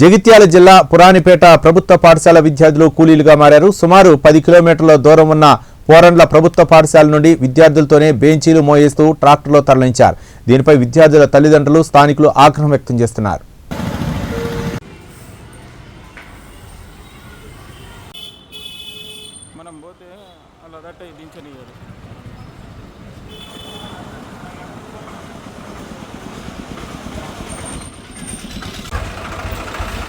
జగిత్యాల జిల్లా పురాణిపేట ప్రభుత్వ పాఠశాల విద్యార్థులు కూలీలుగా మారారు. సుమారు పది కిలోమీటర్ల దూరం ఉన్న పోరండ్ల ప్రభుత్వ పాఠశాల నుండి విద్యార్థులతోనే బెంచీలు మోయేస్తూ ట్రాక్టర్లో తరలించారు. దీనిపై విద్యార్థుల తల్లిదండ్రులు స్థానికులు ఆగ్రహం వ్యక్తం చేస్తున్నారు. మనం పోతే అలా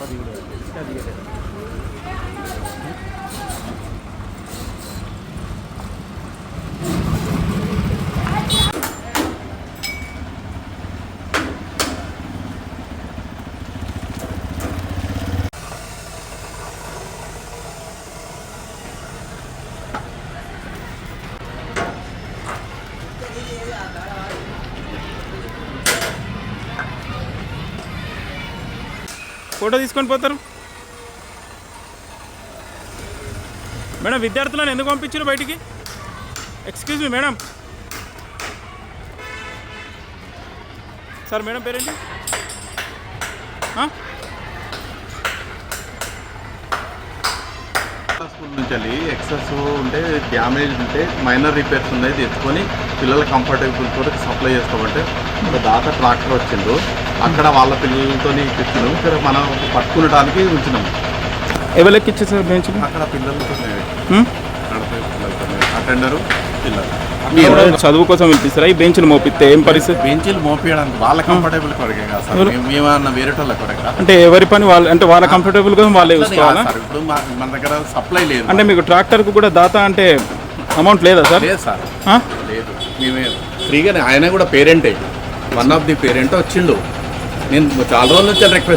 పది ఫోటో తీసుకొని పోతారు. మేడం విద్యార్థులను ఎందుకు పంపించారు బయటికి? Excuse me madam. Sir madam పేరేంటి? స్కూల్ నుంచి వెళ్ళి ఎక్సెస్ ఉంటే డ్యామేజ్ ఉంటే మైనర్ రిపేర్స్ ఉన్నాయి తెచ్చుకొని పిల్లల కంఫర్టబుల్ తోటి సప్లై చేస్తామంటే ఒక దాత ట్రాక్టర్ వచ్చిండు. అక్కడ వాళ్ళ పిల్లలతో ఇప్పించినాం ఇక్కడ మనం పట్టుకునడానికి ఉంచినాం. ఎవరికి ఇచ్చారు సార్ బెంచ్? అక్కడ పిల్లలతో అటెండరు పిల్లలు. చదువు కోసం పిలిపిస్తారా? ఈ బెంచ్లు మోపిస్తే ఏం పరిస్థితి? బెంచీలు మోపించడానికి వాళ్ళ కంఫర్టబుల్ కొరకే సార్. ఎవరు? మేము ఏమన్నా వేరే వాళ్ళ కొరక అంటే ఎవరి పని వాళ్ళు అంటే వాళ్ళ కంఫర్టబుల్ కోసం వాళ్ళే చూసుకోవాలా? ఇప్పుడు మా- మన దగ్గర సప్లై లేదు. అంటే మీకు ట్రాక్టర్కు కూడా దాత అంటే అమౌంట్ లేదా సార్? లేదు సార్? లేదు. మేమే ఫ్రీగానే ఆయన కూడా పేరెంటే. వన్ ఆఫ్ ది పేరెంట్ వచ్చిండు. నేను చాలా రోజుల నుంచి రిక్వెస్ట్